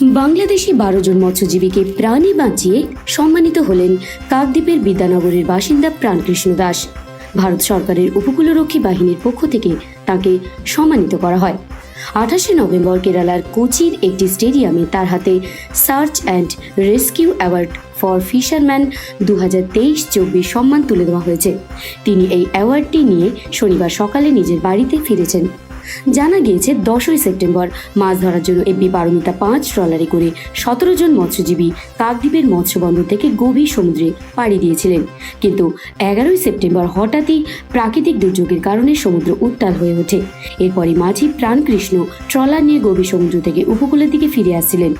বাংলাদেশি বারো জন মৎস্যজীবীকে প্রাণী বাঁচিয়ে সম্মানিত হলেন কাকদ্বীপের বিদ্যানগরের বাসিন্দা প্রাণকৃষ্ণ দাস। ভারত সরকারের উপকূলরক্ষী বাহিনীর পক্ষ থেকে তাকে সম্মানিত করা হয়। আঠাশে নভেম্বর কেরালার কোচির একটি স্টেডিয়ামে তার হাতে search and rescue award for fisherman দু হাজার তেইশ চব্বিশ সম্মান তুলে দেওয়া হয়েছে। তিনি এই অ্যাওয়ার্ডটি নিয়ে শনিবার সকালে নিজের বাড়িতে ফিরেছেন। জানা গিয়েছে দশই সেপ্টেম্বর, মাছ ধরার জন্য এপি পারমিতা পাঁচ ট্রলারে করে সতেরো জন মৎস্যজীবী কাকদ্বীপের মৎস্যবন্দর থেকে গভীর সমুদ্রে পাড়ি দিয়েছিলেন। কিন্তু এগারোই সেপ্টেম্বর হঠাৎই প্রাকৃতিক দুর্যোগের কারণে সমুদ্র উত্তাল হয়ে ওঠে। এরপরে মাঝি প্রাণকৃষ্ণ ট্রলার নিয়ে গভীর সমুদ্র থেকে উপকূলের দিকে ফিরে আসছিলেন।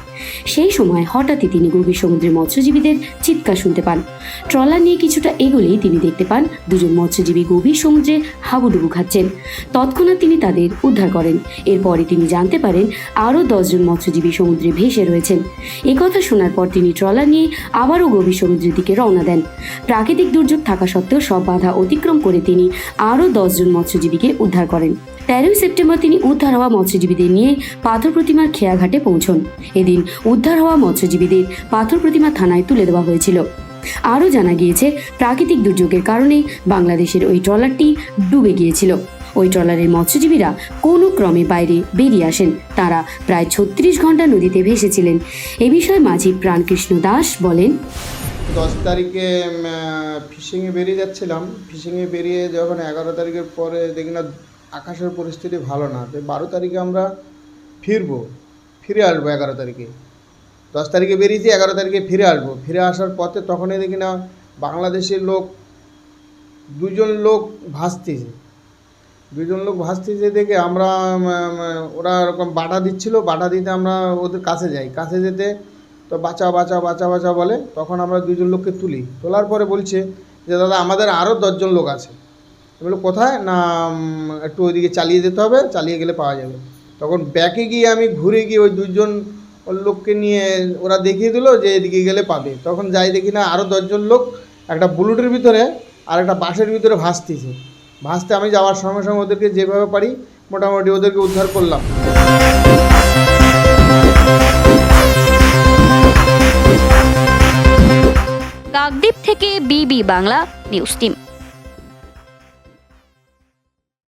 সেই সময় হঠাৎই তিনি গভীর সমুদ্রের মৎস্যজীবীদের চিৎকার শুনতে পান। ট্রলার নিয়ে কিছুটা এগোলেই তিনি দেখতে পান, দুজন মৎস্যজীবী গভীর সমুদ্রে হাবুডুবু খাচ্ছেন। তৎক্ষণাৎ তিনি তাদের উদ্ধার করেন। এরপরে তিনি জানতে পারেন আরও দশজন মৎস্যজীবী সমুদ্রে ভেসে রয়েছেন। একথা শোনার পর তিনি ট্রলার নিয়ে আবারও গভীর সমুদ্রের দিকে রওনা দেন। প্রাকৃতিক দুর্যোগ থাকা সত্ত্বেও সব বাধা অতিক্রম করে তিনি আরও দশজন মৎস্যজীবীকে উদ্ধার করেন। তেরোই সেপ্টেম্বর তিনি উদ্ধার হওয়া মৎস্যজীবীদের নিয়ে পাথর প্রতিমার খেয়াঘাটে পৌঁছন। এদিন উদ্ধার হওয়া মৎস্যজীবীদের পাথর প্রতিমা থানায় তুলে দেওয়া হয়েছিল। আরও জানা গিয়েছে, প্রাকৃতিক দুর্যোগের কারণে বাংলাদেশের ওই ট্রলারটি ডুবে গিয়েছিল। ওই ট্রলারের মৎস্যজীবীরা কোনো ক্রমে বাইরে বেরিয়ে আসেন। তারা প্রায় ছত্রিশ ঘণ্টা নদীতে ভেসেছিলেন। এ বিষয়ে মাঝি প্রাণকৃষ্ণ দাস বলেন, দশ তারিখে ফিশিংয়ে বেরিয়ে যাচ্ছিলাম। ফিশিংয়ে বেরিয়ে যখন এগারো তারিখের পরে দেখি না, আকাশের পরিস্থিতি ভালো না। তো বারো তারিখে আমরা ফিরবো, ফিরে আসব এগারো তারিখে। দশ তারিখে বেরিয়েছি, এগারো তারিখে ফিরে আসব। ফিরে আসার পথে তখনই দেখি না, বাংলাদেশের লোক, দুজন লোক ভাসতেছে। দুজন লোক ভাসতেছে দেখে আমরা ওরা এরকম বাধা দিচ্ছিল, বাধা দিতে আমরা ওদের কাছে যাই। কাছে যেতে তো বাঁচা বাঁচা বাঁচা বাঁচা বলে তখন আমরা দুজন লোককে তুলি। তোলার পরে বলছে যে, দাদা, আমাদের আরও দশজন লোক আছে। আমি বলি কোথায়? না একটু ওইদিকে চালিয়ে যেতে হবে, চালিয়ে গেলে পাওয়া যাবে। তখন ব্যাকে গিয়ে আমি ঘুরে গিয়ে ওই দুজন লোককে নিয়ে ওরা দেখিয়ে দিল যে, এদিকে গেলে পাবে। তখন যাই দেখি না আরও দশজন লোক একটা বুলুটের ভিতরে আর একটা বাসের ভিতরে ভাসতেছে। ভাসতে আমি যাওয়ার সঙ্গে সঙ্গে ওদেরকে যেভাবে পারি, মোটামুটি ওদেরকে উদ্ধার করলাম। কাকদ্বীপ থেকে বিবি বাংলা, নিউজ টিম।